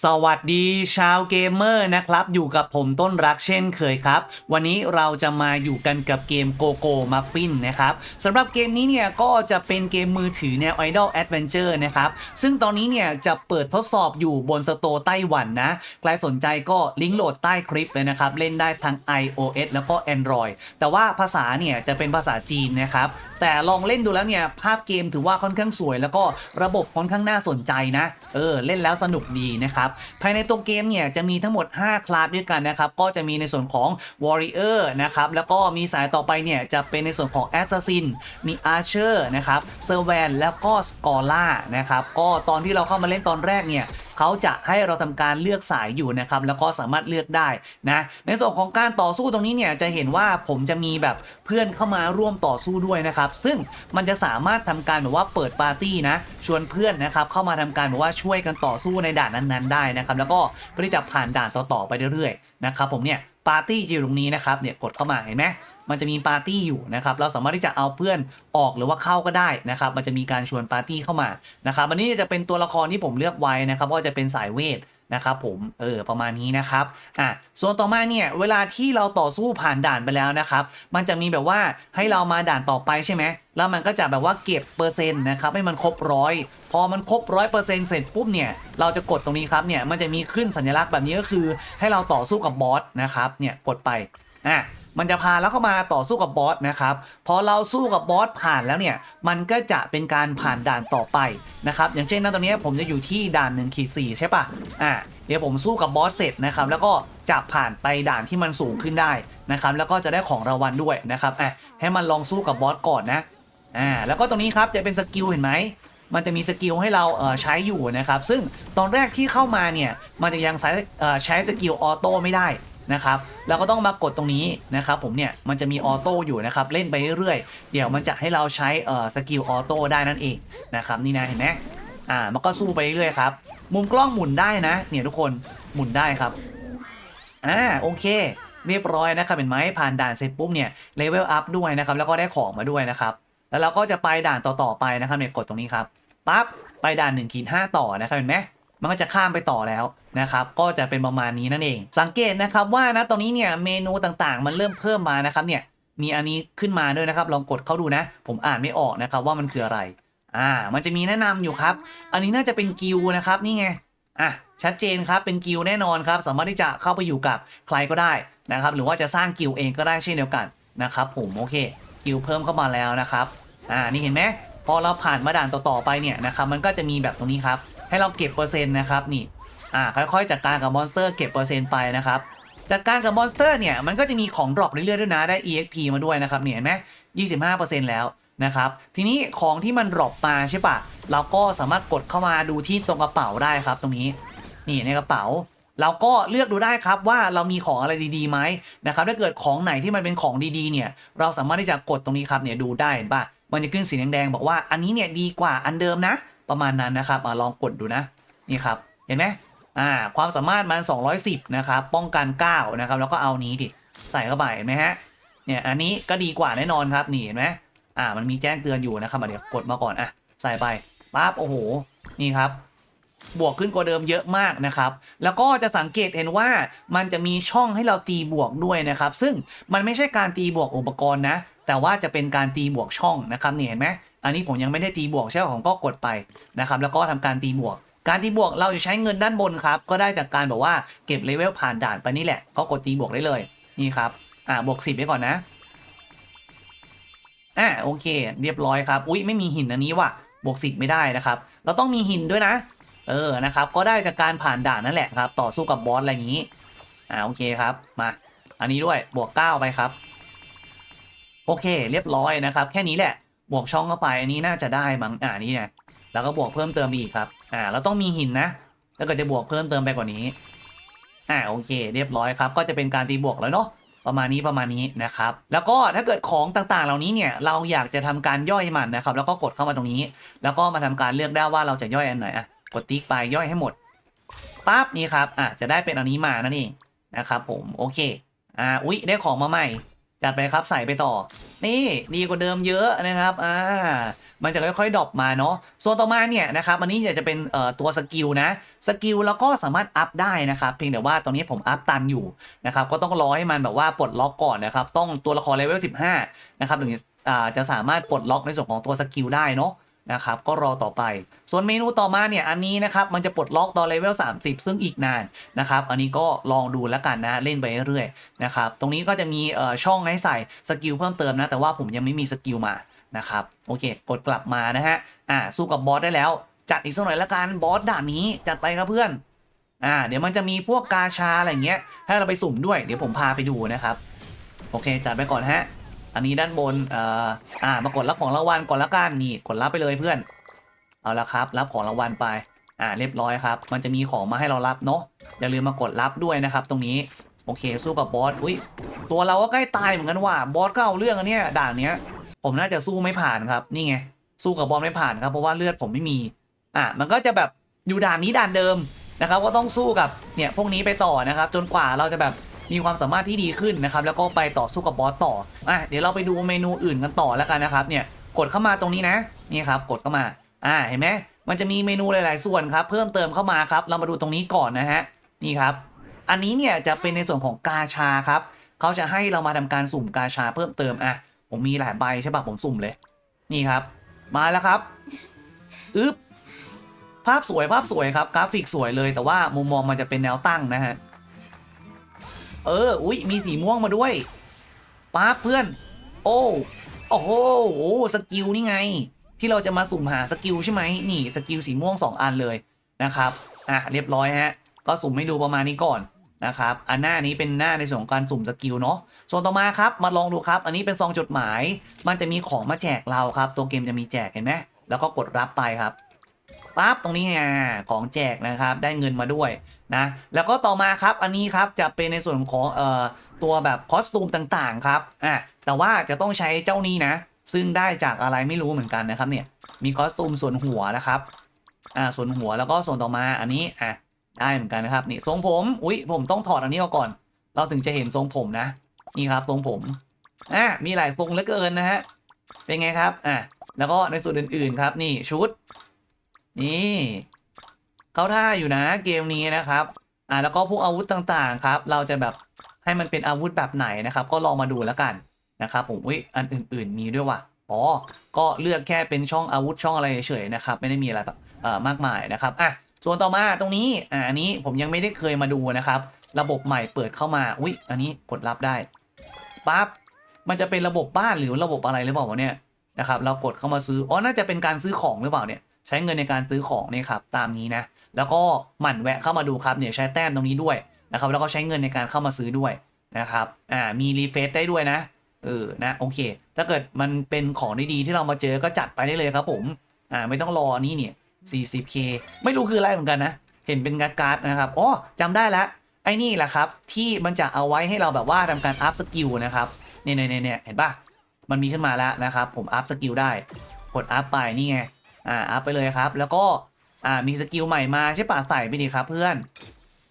สวัสดีชาวเกมเมอร์นะครับ อยู่กับผมต้นรักเช่นเคยครับ วันนี้เราจะมาอยู่กันกับเกมโกโก้มัฟฟินนะครับสำหรับเกมนี้เนี่ยก็จะเป็นเกมมือถือแนว Idol Adventure นะครับ ซึ่งตอนนี้เนี่ยจะเปิดทดสอบอยู่บนสโตร์ไต้หวันนะ ใครสนใจก็ลิงก์โหลดใต้คลิปเลยนะครับ เล่นได้ทั้ง iOS แล้วก็ Android แต่ว่าภาษาเนี่ยจะเป็นภาษาจีนนะครับ แต่ลองเล่นดูแล้วเนี่ยภาพเกมถือว่าค่อนข้างสวย แล้วก็ระบบค่อนข้างน่าสนใจนะ เออเล่นแล้วสนุกดีนะครับ ภายในตัวเกมเนี่ยจะมีทั้งหมด 5 คลาสด้วยกันนะครับ ก็จะมีในส่วนของ Warrior นะครับ แล้วก็มีสายต่อไปเนี่ยจะเป็นในส่วนของ Assassin มี Archer นะครับ s e r v a n แล้วก็ Scholar นะครับ ก็ตอนที่เราเข้ามาเล่นตอนแรกเนี่ย เขาจะให้เราทำการเลือกสายอยู่นะครับแล้วก็สามารถเลือกได้นะในส่วนของการต่อสู้ตรงนี้เนี่ยจะเห็นว่าผมจะมีแบบเพื่อนเข้ามาร่วมต่อสู้ด้วยนะครับ ซึ่งมันจะสามารถทำการแบบว่าเปิดปาร์ตี้นะชวนเพื่อนนะครับเข้ามาทำการแบบว่าช่วยกันต่อสู้ในด่านนั้นๆ ได้นะครับแล้วก็เพื่อที่จะผ่านด่านต่อๆไปเรื่อยๆนะครับผมเนี่ยปาร์ตี้อยู่ตรงนี้นะครับเนี่ยกดเข้ามาเห็นไหม มันจะมีปาร์ตี้อยู่นะครับ เราสามารถที่จะเอาเพื่อนออกหรือว่าเข้าก็ได้นะครับ มันจะมีการชวนปาร์ตี้เข้ามานะครับวันนี้จะเป็นตัวละครที่ผมเลือกไว้นะครับว่าจะเป็นสายเวทนะครับผม เออ ประมาณนี้นะครับ อะ ส่วนต่อมาเนี่ย เวลาที่เราต่อสู้ผ่านด่านไปแล้วนะครับ มันจะมีแบบว่าให้เรามาด่านต่อไปใช่ไหม แล้วมันก็จะแบบว่าเก็บเปอร์เซ็นต์นะครับให้มันครบร้อย พอมันครบร้อยเปอร์เซ็นต์เสร็จปุ๊บเนี่ย เราจะกดตรงนี้ครับ เนี่ย มันจะมีขึ้นสัญลักษณ์แบบนี้ก็คือ ให้เราต่อสู้กับบอสนะครับ เนี่ย กดไป อะ มันจะพาแล้วเข้ามาต่อสู้กับบอสนะครับพอเราสู้กับบอสผ่านแล้วเนี่ยมันก็จะเป็นการผ่านด่านต่อไปนะครับอย่างเช่นนะตอนนี้ผมจะอยู่ที่ด่าน1นึ่งขีดสใช่ปะอ่าเดี๋ยวผมสู้กับบอสเสร็จนะครับแล้วก็จะผ่านไปด่านที่มันสูงขึ้นได้นะครับแล้วก็จะได้ของรางวัลด้วยนะครับอะให้มันลองสู้กับบอสก่อนนะอ่าแล้วก็ตรงนี้ครับจะเป็นสกิลเห็นไหมมันจะมีสกิลให้เราเอ่อใช้อยู่นะครับ ซึ่งตอนแรกที่เข้ามาเนี่ย มันจะยังใช้เอ่อใช้สกิลออโต้ไม่ได้ นะครับเราก็ต้องมากดตรงนี้นะครับผมเนี่ยมันจะมีออโต้อยู่นะครับเล่นไปเรื่อยๆเดี๋ยวมันจะให้เราใช้เอ่อสกิลออโต้ได้นั่นเองนะครับนี่นะเห็นไหมอ่ามันก็สู้ไปเรื่อยๆครับมุมกล้องหมุนได้นะเนี่ยทุกคนหมุนได้ครับอ่าโอเค เรียบร้อยนะครับเห็นไหมผ่านด่านเสร็จปุ๊บเนี่ยเลเวลอัพด้วยนะครับแล้วก็ได้ของมาด้วยนะครับแล้วเราก็จะไปด่านต่อๆไปนะครับเนี่ยกดตรงนี้ครับปั๊บไปด่าน1นึ่งขีดห้าต่อนะครับเห็นไหม มันก็จะข้ามไปต่อแล้วนะครับก็จะเป็นประมาณนี้นั่นเอง สังเกตนะครับว่านะตรงนี้เนี่ยเมนูต่างๆ มันเริ่มเพิ่มมานะครับเนี่ยมีอันนี้ขึ้นมาด้วยนะครับ ลองกดเข้าดูนะ ผมอ่านไม่ออกนะครับว่ามันคืออะไรอ่ามันจะมีแนะนำอยู่ครับ อันนี้น่าจะเป็นกิลนะครับนี่ไงอะชัดเจนครับเป็นกิลแน่นอนครับ สามารถที่จะเข้าไปอยู่กับใครก็ได้นะครับหรือว่าจะสร้างกิลเองก็ได้เช่นเดียวกันนะครับผมโอเคกิลเพิ่มเข้ามาแล้วนะครับอ่านี่เห็นไหมพอเราผ่านมาด่านต่อๆไปเนี่ยนะครับมันก็จะมีแบบตรงนี้ครับ ให้เราเก็บเปอร์เซ็นต์นะครับนี่อ่าค่อยๆจัดการกับมอนสเตอร์เก็บเปอร์เซ็นต์ไปนะครับจัดการกับมอนสเตอร์เนี่ยมันก็จะมีของดรอปเรื่อยๆด้วยนะได้ EXP มาด้วยนะครับเนี่ยเห็นไหม25%แล้วนะครับทีนี้ของที่มันดรอปมาใช่ปะเราก็สามารถกดเข้ามาดูที่ตรงกระเป๋าได้ครับ ตรงนี้นี่ในกระเป๋าเราก็เลือกดูได้ครับว่าเรามีของอะไรดีๆไหมนะครับถ้าเกิดของไหนที่มันเป็นของดีๆเนี่ยเราสามารถที่จะกดตรงนี้ครับเนี่ยดูได้เห็นปะมันจะขึ้นสีแดงๆบอกว่าอันนี้เนี่ยดีกว่าอันเดิมนะ ประมาณนั้นนะครับอะลองกดดูนะนี่ครับเห็นไหมอ่าความสามารถมัน 210 นะครับป้องกัน 9 นะครับ แล้วก็เอานี้ดิใส่เข้าไปเห็นไหมฮะเนี่ยอันนี้ก็ดีกว่าแน่นอนครับนี่เห็นไหมอ่ามันมีแจ้งเตือนอยู่นะครับเดี๋ยวกดมาก่อนอะใส่ไปปั๊บโอ้โหนี่ครับบวกขึ้นกว่าเดิมเยอะมากนะครับ แล้วก็จะสังเกตเห็นว่ามันจะมีช่องให้เราตีบวกด้วยนะครับ ซึ่งมันไม่ใช่การตีบวกอุปกรณ์นะ แต่ว่าจะเป็นการตีบวกช่องนะครับนี่เห็นไหม อันนี้ผมยังไม่ได้ตีบวกใช่ไหมผมก็กดไปนะครับ แล้วก็ทำการตีบวก การตีบวกเราจะใช้เงินด้านบนครับ ก็ได้จากการแบบว่าเก็บเลเวลผ่านด่านไปนี่แหละ ก็กดตีบวกได้เลย นี่ครับ อ่าบวกสิบไปก่อนนะ อ่าโอเค เรียบร้อยครับ อุ๊ยไม่มีหินอันนี้ว่ะ บวกสิบไม่ได้นะครับ เราต้องมีหินด้วยนะ เออ นะครับ ก็ได้จากการผ่านด่านนั่นแหละครับ ต่อสู้กับบอสอะไรอย่างนี้ อ่าโอเคครับ มา อันนี้ด้วย บวกเก้าไปครับ โอเค เรียบร้อยนะครับ แค่นี้แหละ บวกช่องเข้าไปอันนี้น่าจะได้มั้งอ่านี่ไงแล้วก็บวกเพิ่มเติมอีกครับ อ่าเราต้องมีหินนะ แล้วก็จะบวกเพิ่มเติมไปกว่านี้ อ่าโอเค เรียบร้อยครับ ก็จะเป็นการตีบวกแล้วเนาะประมาณนี้ประมาณนี้นะครับ แล้วก็ถ้าเกิดของต่างๆ เหล่านี้เนี่ยเราอยากจะทำการย่อยมันนะครับ แล้วก็กดเข้ามาตรงนี้ แล้วก็มาทำการเลือกได้ว่าเราจะย่อยอันไหนอะกดติ๊กไปย่อยให้หมดปั๊บนี่ครับอะจะได้เป็นอันนี้มานั่นเองนะครับผมโอเคอ่าอุ๊ยได้ของมาใหม่ จัดไปครับใส่ไปต่อ นี่ดีกว่าเดิมเยอะนะครับอ่ามันจะค่อยๆดรอปมาเนาะส่วนต่อมาเนี่ยนะครับอันนี้จะเป็นเอ่อตัวสกิลนะสกิลแล้วก็สามารถอัพได้นะครับเพียงแต่ว่าตอนนี้ผมอัพตันอยู่นะครับก็ต้องรอให้มันแบบว่าปลดล็อกก่อนนะครับต้องตัวละครเลเวล15นะครับถึงจะสามารถปลดล็อกในส่วนของตัวสกิลได้เนาะ นะครับก็รอต่อไป ส่วนเมนูต่อมาเนี่ยอันนี้นะครับมันจะปลดล็อกตอนเลเวล30 ซึ่งอีกนานนะครับอันนี้ก็ลองดูแล้วกันนะเล่นไปเรื่อยๆนะครับตรงนี้ก็จะมีช่องให้ใส่สกิลเพิ่มเติมนะแต่ว่าผมยังไม่มีสกิลมานะครับโอเค กดกลับมานะฮะอ่าสู้กับบอสได้แล้ว จัดอีกสักหน่อยละกันบอสด่านนี้จัดไปครับเพื่อนอ่าเดี๋ยวมันจะมีพวกกาชาอะไรเงี้ยให้เราไปสุ่มด้วยเดี๋ยวผมพาไปดูนะครับโอเคจัดไปก่อนฮะ อันนี้ด้านบนเอ่ออ่ามากดรับของรางวัลก่อนละกันนี่กดรับไปเลยเพื่อน เอาละครับ รับของรางวัลไป อ่าเรียบร้อยครับ มันจะมีของมาให้เรารับเนาะอย่าลืมมากดรับด้วยนะครับ ตรงนี้โอเคสู้กับบอสอุ้ยตัวเราก็ใกล้ตายเหมือนกันว่ะบอสก็เอาเรื่องอันเนี้ยด่านเนี้ย ผมน่าจะสู้ไม่ผ่านครับนี่ไงสู้กับบอสไม่ผ่านครับเพราะว่าเลือดผมไม่มี อะมันก็จะแบบอยู่ด่านนี้ด่านเดิมนะครับ ก็ต้องสู้กับเนี่ยพวกนี้ไปต่อนะครับ จนกว่าเราจะแบบ มีความสามารถที่ดีขึ้นนะครับแล้วก็ไปต่อสู้กับบอสต่ออะเดี๋ยวเราไปดูเมนูอื่นกันต่อแล้วกันนะครับเนี่ยกดเข้ามาตรงนี้นะนี่ครับกดเข้ามาอ่าเห็นไหมมันจะมีเมนูหลาย ๆ ส่วนครับเพิ่มเติมเข้ามาครับเรามาดูตรงนี้ก่อนนะฮะนี่ครับ อันนี้เนี่ยจะเป็นในส่วนของกาชาครับเขาจะให้เรามาทำการสุ่มกาชาเพิ่มเติมอะผมมีหลายใบใช่ปะผมสุ่มเลย นี่ครับ มาแล้วครับอึ๊บภาพสวยภาพสวยครับกราฟิกสวยเลยแต่ว่ามุมมองมันจะเป็นแนวตั้งนะฮะ เออ อุ๊ย มีสีม่วงมาด้วยป๊าเพื่อน โอ้โอ้โหโอ้สกิลนี่ไง ที่เราจะมาสุ่มหาสกิลใช่ไหมนี่สกิลสีม่วง 2 อันเลยนะครับอะเรียบร้อยฮะ ก็สุ่มให้ดูประมาณนี้ก่อนนะครับอันหน้านี้เป็นหน้าในส่วนของการสุ่มสกิลเนาะส่วนต่อมาครับมาลองดูครับ อันนี้เป็นซองจดหมาย มันจะมีของมาแจกเราครับ ตัวเกมจะมีแจกเห็นไหมแล้วก็กดรับไปครับ ปั๊บตรงนี้ไงของแจกนะครับได้เงินมาด้วยนะแล้วก็ต่อมาครับอันนี้ครับจะเป็นในส่วนของเอ่อตัวแบบคอสตูมต่างๆครับอะแต่ว่าจะต้องใช้เจ้านี้นะ ซึ่งได้จากอะไรไม่รู้เหมือนกันนะครับเนี่ยมีคอสตูมส่วนหัวนะครับอ่าส่วนหัวแล้วก็ส่วนต่อมาอันนี้อะได้เหมือนกันนะครับนี่ทรงผมอุ๊ยผมต้องถอดอันนี้ออกก่อน เราถึงจะเห็นทรงผมนะ นี่ครับทรงผมอะมีหลายทรงเหลือเกินนะฮะเป็นไงครับอะแล้วก็ในส่วนอื่นๆครับนี่ชุด นี่เขาท่าอยู่นะเกมนี้นะครับอ่าแล้วก็พวกอาวุธต่างๆครับ เราจะแบบให้มันเป็นอาวุธแบบไหนนะครับ ก็ลองมาดูแล้วกันนะครับผมอุ้ยอันอื่น ๆ มีด้วยว่ะอ๋อก็เลือกแค่เป็นช่องอาวุธช่องอะไรเฉยๆนะครับ ไม่ได้มีอะไรแบบเอ่อมากมายนะครับอะส่วนต่อมาตรงนี้อ่าอันนี้ผมยังไม่ได้เคยมาดูนะครับ ระบบใหม่เปิดเข้ามาอุ้ยอันนี้กดรับได้ปั๊บมันจะเป็นระบบบ้านหรือระบบอะไรหรือเปล่าวะเนี่ยนะครับ เรากดเข้ามาซื้ออ๋อน่าจะเป็นการซื้อของหรือเปล่าเนี่ย ใช้เงินในการซื้อของเนี่ยครับตามนี้นะ แล้วก็หมั่นแวะเข้ามาดูครับเนี่ยใช้แต้มตรงนี้ด้วยนะครับ แล้วก็ใช้เงินในการเข้ามาซื้อด้วยนะครับ อ่า มีรีเฟซได้ด้วยนะ เออ นะ โอเค ถ้าเกิดมันเป็นของดีๆที่เรามาเจอก็จัดไปได้เลยครับผม อ่า ไม่ต้องรอนี่เนี่ย 40k ไม่รู้คืออะไรเหมือนกันนะ เห็นเป็นการ์ดนะครับ อ๋อจำได้แล้ว ไอ้นี่แหละครับ ที่มันจะเอาไว้ให้เราแบบว่าทำการอัพสกิลนะครับ เนี่ยเนี่ยเนี่ยเห็นปะมันมีขึ้นมาแล้วนะครับ ผมอัพสกิลได้ กดอัพไปนี่ไง อ่าอัพไปเลยครับ แล้วก็อ่ามีสกิลใหม่มาใช่ป่ะใส่ไปดีครับเพื่อน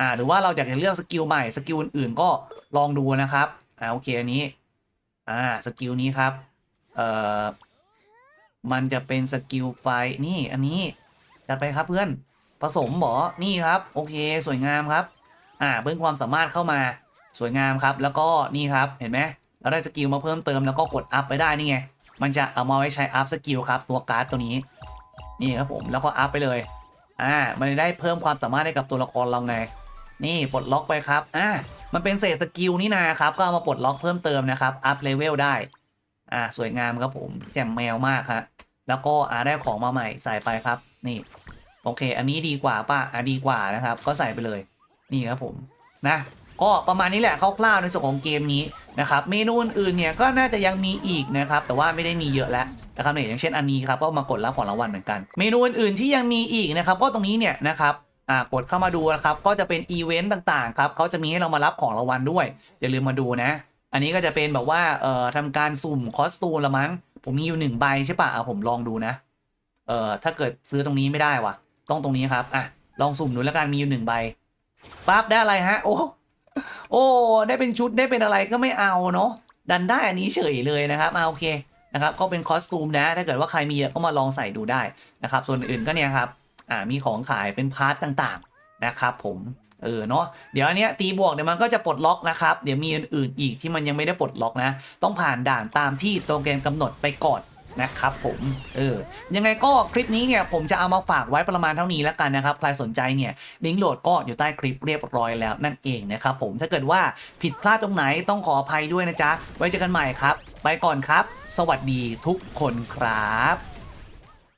อ่าหรือว่าเราอยากจะเลือกสกิลใหม่สกิลอื่นๆก็ลองดูนะครับอ่าโอเคอันนี้อ่าสกิลนี้ครับเอ่อมันจะเป็นสกิลไฟนี่อันนี้จัดไปครับเพื่อนผสมหมอนี่ครับ โอเคสวยงามครับ อ่าเพิ่มความสามารถเข้ามาสวยงามครับ แล้วก็นี่ครับเห็นไหมเราได้สกิลมาเพิ่มเติมแล้วก็กดอัพไปได้นี่ไงมันจะเอามาไว้ใช้อัพสกิลครับตัวการ์ดตัวนี้ นี่ครับผมแล้วก็อัพไปเลย อ่า มันได้เพิ่มความสามารถให้กับตัวละครเราไง นี่ปลดล็อกไปครับ อ่า มันเป็นเศษสกิลนี่นาครับ ก็เอามาปลดล็อกเพิ่มเติมนะครับ อัพเลเวลได้ อ่า สวยงามครับผมแจ่มแมวมากฮะ แล้วก็อ่าได้ของมาใหม่ใส่ไปครับ นี่ โอเค อันนี้ดีกว่าป่ะ อะดีกว่านะครับ ก็ใส่ไปเลย นี่ครับผม นะ ก็ประมาณนี้แหละคร่าวๆในส่วนของเกมนี้นะครับเมนูอื่นๆเนี่ยก็น่าจะยังมีอีกนะครับแต่ว่าไม่ได้มีเยอะแล้วนะครับเนี่ยอย่างเช่นอันนี้ครับก็มากดรับของรางวัลเหมือนกัน เมนูอื่นๆที่ยังมีอีกนะครับก็ตรงนี้เนี่ยนะครับอ่ากดเข้ามาดูนะครับก็จะเป็นอีเวนต์ต่างๆครับเขาจะมีให้เรามารับของรางวัลด้วยอย่าลืมมาดูนะ อันนี้ก็จะเป็นแบบว่าเอ่อทำการสุ่มคอสตูมละมั้งผมมีอยู่หนึ่งใบใช่ปะอะผมลองดูนะเอ่อถ้าเกิดซื้อตรงนี้ไม่ได้วะต้องตรงนี้ครับอะลองสุ่มดูแล้วกันมีอยู่หนึ่งใบปั๊บได้อะไรฮะโอ้ โอ้ ได้เป็นชุดได้เป็นอะไรก็ไม่เอาเนาะดันได้อันนี้เฉยเลยนะครับอ่าโอเคนะครับก็เป็นคอสตูมนะ ถ้าเกิดว่าใครมีก็มาลองใส่ดูได้นะครับ ส่วนอื่นก็เนี่ยครับอ่ามีของขายเป็นพาร์ทต่างๆนะครับผมเออเนาะเดี๋ยวอันเนี้ยตีบวกเดี๋ยวมันก็จะปลดล็อกนะครับ เดี๋ยวมีอื่นๆอีกที่มันยังไม่ได้ปลดล็อกนะ ต้องผ่านด่านตามที่ตัวเกมกำหนดไปก่อน นะครับผมเออยังไงก็คลิปนี้เนี่ยผมจะเอามาฝากไว้ประมาณเท่านี้แล้วกันนะครับ ใครสนใจเนี่ยลิงก์โหลดก็อยู่ใต้คลิปเรียบร้อยแล้วนั่นเองนะครับผมถ้าเกิดว่าผิดพลาดตรงไหนต้องขออภัยด้วยนะจ๊ะ ไว้เจอกันใหม่ครับ ไปก่อนครับ สวัสดีทุกคนครับ